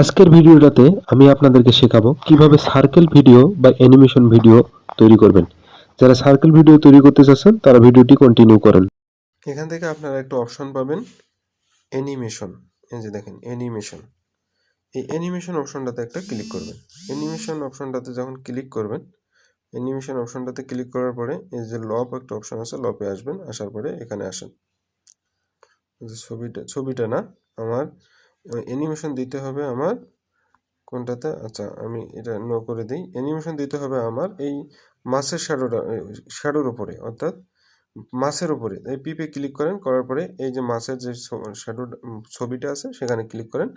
আজকের ভিডিওটাতে আমি আপনাদেরকে শেখাবো কীভাবে সার্কেল ভিডিও বা অ্যানিমেশন ভিডিও তৈরি করবেন। যারা সার্কেল ভিডিও তৈরি করতে চাচ্ছেন, তারা ভিডিওটি কন্টিনিউ করেন। এখান থেকে আপনারা একটা অপশন পাবেন অ্যানিমেশন এই যে দেখেন অ্যানিমেশন এই অ্যানিমেশন অপশনটাতে একটা ক্লিক করবেন। অ্যানিমেশন অপশনটাতে যখন ক্লিক করবেন অ্যানিমেশন অপশনটাতে ক্লিক করার পরে এই যে লপ একটা অপশন আছে লপে আসবেন, আসার পরে এখানে আসেন। ছবিটা ছবিটা না, আমার অ্যানিমেশন দিতে হবে আমার, কোনটাতে? আচ্ছা আমি এটা ন করে দিই। অ্যানিমেশন দিতে হবে আমার এই মাছের শ্যাডোটা শ্যাডোর উপরে, অর্থাৎ মাছের উপরে। এই পিপে ক্লিক করেন, করার পরে এই যে মাছের যে শ্যাডো ছবিটা আছে, সেখানে ক্লিক করেন।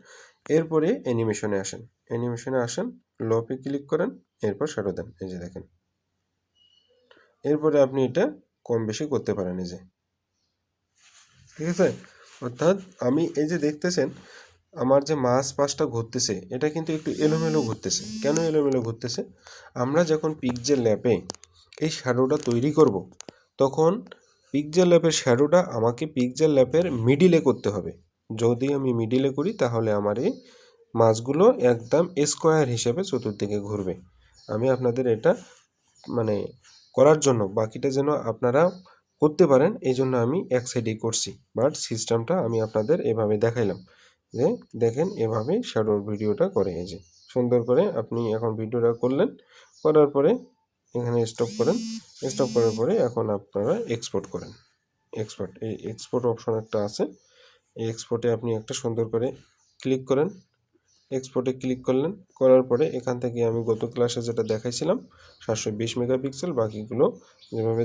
এরপরে অ্যানিমেশনে আসেন। অ্যানিমেশনে আসেন লপে ক্লিক করেন, এরপর শ্যাডো দেন। এই যে দেখেন। এরপরে আপনি এটা কম বেশি করতে পারেন এই যে। ঠিক আছে? অর্থাৎ আমি এই যে দেখতেছেন আমার যে মাছ পাশটা ঘুরতেছে, এটা কিন্তু একটু এলোমেলো ঘুরতেছে। কেন এলোমেলো ঘুরতেছে? আমরা যখন পিকজেল ল্যাপে এই শ্যাডোটা তৈরি করব, তখন পিকজেল ল্যাপের শ্যাডোটা আমাকে পিকজেল ল্যাপের মিডিলে করতে হবে। যদি আমি মিডিলে করি, তাহলে আমার এই মাছগুলো একদম স্কোয়ার হিসেবে চতুর্দিকে ঘুরবে। আমি আপনাদের এটা মানে করার জন্য, বাকিটা যেন আপনারা করতে পারেন এই জন্য আমি এক সাইডেই করছি। বাট সিস্টেমটা আমি আপনাদের এভাবে দেখাইলাম। যে দেখেন এভাবে শ্যাডোর ভিডিওটা করে এই যে। সুন্দর করে আপনি এখন ভিডিওটা করলেন, করার পরে এখানে স্টপ করেন। স্টপ করার পরে এখন আপনারা এক্সপোর্ট করেন। এক্সপোর্ট এই এক্সপোর্ট অপশন একটা আছে। এই এক্সপোর্টে আপনি একটা সুন্দর করে ক্লিক করেন। এক্সপোর্টে ক্লিক করলেন, করার পরে এখান থেকে আমি গত ক্লাসে যেটা দেখাইছিলাম, সাতশো বিশ মেগাপিক্সেল বাকিগুলো যেভাবে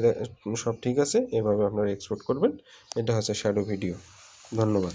সব ঠিক আছে, এভাবে আপনারা এক্সপোর্ট করবেন। এটা হচ্ছে শ্যাডো ভিডিও ধন্যবাদ।